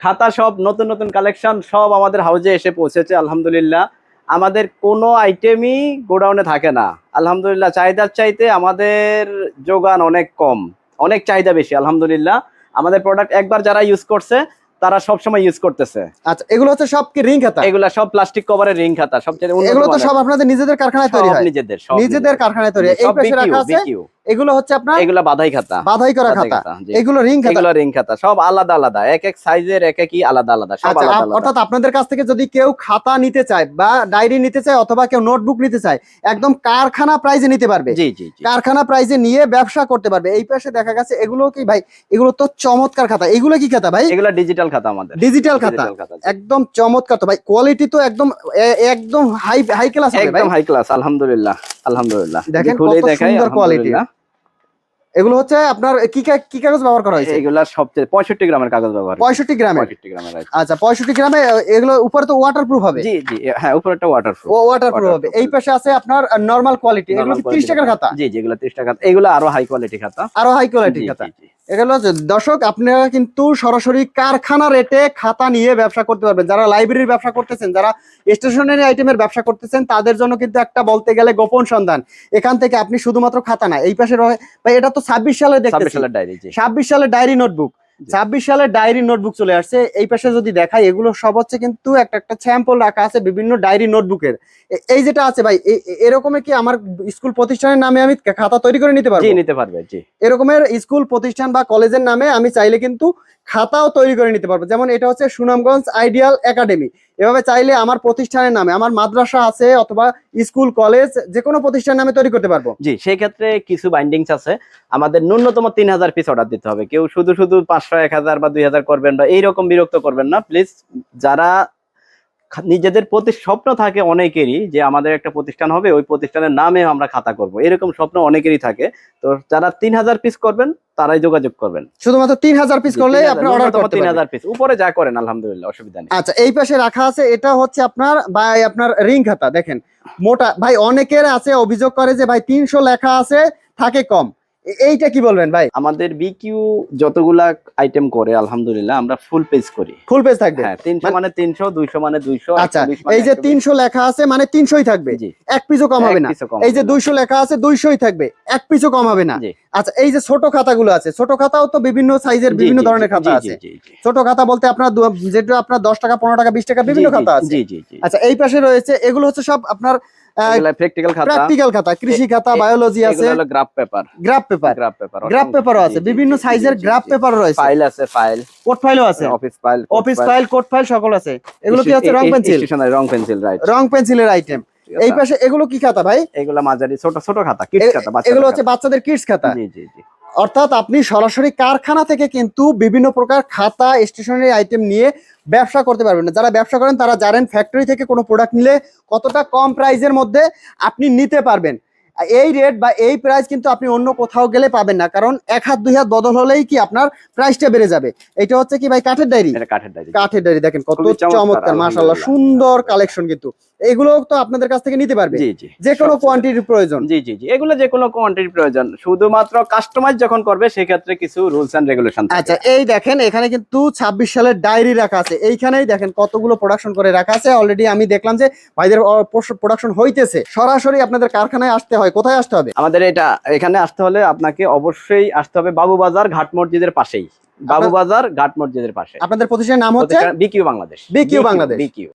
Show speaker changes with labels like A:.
A: খাতা সব নতুন নতুন কালেকশন সব আমাদের হাউজে এসে পৌঁছেছে আলহামদুলিল্লাহ। আমাদের কোনো আইটেমই গোডাউনে থাকে না। আলহামদুলিল্লাহ চাহিদার চাইতে আমাদের যোগান অনেক কম অনেক চাহিদা বেশি আলহামদুলিল্লাহ। আমাদের প্রোডাক্ট একবার যারা ইউজ করছে তারা সব সময় ইউজ করতেছে।
B: আচ্ছা এগুলো হচ্ছে সব কি রিং খাতা?
A: এগুলা সব প্লাস্টিক কভারের রিং খাতা উন্নত
B: এগুলো তো সব আপনাদের নিজেদের কারখানায় তৈরি হয়?
A: নিজেদের সব
B: নিজেদের কারখানায় তৈরি। এই
A: সব
B: পাশে রাখা আছে? এগুলো হচ্ছে আপনার
A: এগুলা বাধাই খাতা।
B: বাধাই করা খাতা। এগুলো রিং খাতা।
A: এগুলো রিং খাতা সব আলাদা আলাদা এক এক সাইজের এক একই আলাদা আলাদা সব
B: আচ্ছা
A: আলাদা আলাদা।
B: অর্থাৎ আপনাদের কাছ থেকে যদি কেউ খাতা নিতে চায় বা ডায়েরি নিতে চায় অথবা কেউ নোটবুক নিতে চায় একদম কারখানা প্রাইজে নিতে পারবে।
A: জি জি
B: কারখানা প্রাইজে নিয়ে ব্যবসা করতে পারবে। এই পাশে দেখা গেছে এগুলো কি ভাই? এগুলো তো চমৎকার খাতা। এগুলো কি খাতা ভাই?
A: এগুলো ডিজিটাল খাতা আমাদের।
B: ডিজিটাল খাতা। একদম চমৎকার তো ভাই। কোয়ালিটি তো একদম একদম হাই হাই ক্লাস
A: একদম হাই ক্লাস আলহামদুলিল্লাহ আলহামদুলিল্লাহ।
B: দেখেন
A: খুলেই দেখাই,
B: সুন্দর quality। এগুলো হচ্ছে আপনার কি কি কাগজ ব্যবহার করা হয়েছে?
A: এগুলা সবচেয়ে পঁয়ষট্টি গ্রামের কাগজ ব্যবহার
B: পঁয়ষট্টি গ্রামের?
A: পঁয়ষট্টি গ্রামের
B: আচ্ছা পঁয়ষট্টি গ্রামে এগুলো উপরে তো ওয়াটার প্রুফ হবে?
A: জি জি হ্যাঁ উপরে একটা ওয়াটার
B: প্রুফ ওয়াটার প্রুফ হবে এই পাশে আছে আপনার নর্মাল কোয়ালিটি এগুলো তিরিশ টাকার খাতা?
A: জি জি এগুলো ত্রিশ টাকা এগুলো আরও হাই কোয়ালিটি খাতা।
B: আরও হাই
A: কোয়ালিটি
B: খাতা। এগুলো দর্শক আপনারা কিন্তু সরাসরি কারখানা রেটে খাতা নিয়ে ব্যবসা করতে পারবেন। যারা লাইব্রেরির ব্যবসা করতেছেন যারা স্টেশনারি আইটেমের ব্যবসা করতেছেন তাদের জন্য কিন্তু একটা বলতে গেলে গোপন সন্ধান। এখান থেকে আপনি শুধুমাত্র খাতা না এই পাশে রয়ে ভাই এটা তো ছাব্বিশ সালে
A: ছাব্বিশ
B: দেখতেছি
A: সালের ডায়েরি
B: ছাব্বিশ সালে ডায়েরি নোটবুক। ছাব্বিশ সালে ডায়েরি নোটবুক চলে আসছে। এই পাশে যদি দেখাই এগুলো সব হচ্ছে কিন্তু একটা একটা স্যাম্পল রাখা আছে বিভিন্ন ডায়েরি নোটবুকের। এই যেটা আছে ভাই এ- এ- কি আমার স্কুল প্রতিষ্ঠানের নামে আমি খাতা তৈরি করে নিতে পারব?
A: নিতে পারবে জি।
B: এরকমের স্কুল প্রতিষ্ঠান বা কলেজের নামে আমি চাইলে কিন্তু খাতাও তৈরি করে নিতে পারব। যেমন এটা হচ্ছে সুনামগঞ্জ আইডিয়াল একাডেমি। এভাবে চাইলে আমার প্রতিষ্ঠানের নামে, আমার মাদ্রাসা আছে অথবা স্কুল, কলেজ যে কোনো প্রতিষ্ঠানের নামে তৈরি করতে পারব।
A: জি সেই ক্ষেত্রে কিছু বাইন্ডিংস আছে। আমাদের ন্যূনতম তিন হাজার পিস অর্ডার দিতে হবে। কেউ শুধু শুধু পাঁচশো, এক হাজার বা দুই হাজার করবেন বা এইরকম বিরক্ত করবেন না। প্লিজ যারা নিজেদের প্রতি স্বপ্ন থাকে অনেকেরই যে আমাদের একটা প্রতিষ্ঠান হবে ওই প্রতিষ্ঠানের নামে আমরা খাতা করব। এরকম স্বপ্ন অনেকেরই থাকে। তো যারা তিন হাজার পিস করবেন তারাই যোগাযোগ করবেন।
B: শুধুমাত্র তিন হাজার পিস করলে আপনি অর্ডার করতে
A: তিন হাজার পিস উপরে যা করেন আলহামদুলিল্লাহ অসুবিধা নেই।
B: আচ্ছা এই পাশে রাখা আছে এটা হচ্ছে আপনার ভাই আপনার রিং খাতা। দেখেন মোটা ভাই অনেকের আছে অভিযোগ করে যে ভাই তিনশো লেখা আছে থাকে কম। এইটা কি বলবেন ভাই?
A: আমাদের বিকিউ যতগুলা আইটেম করে আলহামদুলিল্লাহ আমরা ফুল পেজ করি।
B: ফুল পেজ থাকবে?
A: হ্যাঁ তিনশো
B: মানে-
A: মানে তিনশো দুইশো মানে দুইশো
B: আচ্ছা
A: 120 মানে
B: এই যে
A: 120
B: তিনশো লেখা আছে মানে তিনশোই থাকবে?
A: জি।
B: এক পিসও কম হবে না।
A: ও কম
B: এই যে
A: হবে না।
B: দুইশো লেখা আছে দুইশোই থাকবে। এক পিসও কম হবে না। আচ্ছা এই যে ছোট খাতাগুলো আছে ছোট খাতাও তো বিভিন্ন সাইজের বিভিন্ন ধরনের খাতা আছে। ছোট খাতা বলতে আপনার যেটা আপনার দশ টাকা পনেরো টাকা বিশ টাকা বিভিন্ন খাতা আছে। আচ্ছা এই পাশে রয়েছে এগুলো হচ্ছে সব আপনার
A: প্র্যাকটিক্যাল খাতা।
B: প্র্যাকটিক্যাল খাতা কৃষি খাতা বায়োলজি আছে।
A: এগুলো graph paper
B: graph paper
A: graph paper
B: graph পেপারও আছে। বিভিন্ন সাইজের গ্রাফ পেপার রয়েছে।
A: ফাইল আছে ফাইল
B: ফাইলও আছে।
A: Office file
B: office file code file সকল আছে। এগুলো কি রং পেন্সিল
A: স্টেশনারি রং পেন্সিল রাইট
B: রং পেন্সিলের আইটেম এই পাশে এগুলো কি খাতা ভাই?
A: এগুলো মাঝারি ছোট ছোট খাতা কিডস খাতা বাচ্চাদের
B: এগুলো হচ্ছে। বাচ্চাদের কিডস খাতা।
A: জি জি জি।
B: অর্থাৎ আপনি সরাসরি কারখানা থেকে কিন্তু বিভিন্ন প্রকার খাতা স্টেশনারি আইটেম নিয়ে ব্যবসা করতে পারবেন না। যারা ব্যবসা করেন তারা জানেন ফ্যাক্টরি থেকে কোনো প্রোডাক্ট নিলে কতটা কম প্রাইসের মধ্যে আপনি নিতে পারবেন। এই রেট বা এই প্রাইস কিন্তু আপনি অন্য কোথাও গেলে পাবেন না। কারণ এক হাত দুই হাত বদল হলেই কি আপনার প্রাইসটা বেড়ে যাবে। এটা হচ্ছে কি ভাই কাঠের ডায়েরি?
A: কাঠের ডায়েরি।
B: কাঠের ডায়েরি। দেখেন কত
A: চমৎকার, আলহামদুলিল্লাহ।
B: সুন্দর কালেকশন কিন্তু। এগুলো তো আপনাদের কাছ থেকে নিতে পারবে। যে কোনো কোয়ান্টিটির প্রয়োজন।
A: জি জি জি। এগুলো যে কোনো কোয়ান্টিটির প্রয়োজন। শুধুমাত্র কাস্টমাইজ যখন করবে সেক্ষেত্রে কিছু রুলস এন্ড রেগুলেশন
B: আচ্ছা এই দেখেন এখানে কিন্তু ছাব্বিশ সালের ডায়েরি রাখা আছে। এইখানেই দেখেন কতগুলো প্রোডাকশন করে রাখা আছে। অলরেডি আমি দেখলাম যে ভাইদের প্রোডাকশন হইতেছে। সরাসরি আপনাদের কারখানায় আসতে হয়। কোথায় আসতে হবে?
A: আমাদের এটা এখানে আসতে হলে আপনাকে অবশ্যই আসতে হবে বাবুবাজার ঘাট মসজিদের পাশেই। বাবুবাজার ঘাট মসজিদের পাশে।
B: আপনাদের প্রতিষ্ঠানের নাম হচ্ছে
A: BQ Bangladesh.
B: BQ Bangladesh.
A: BQ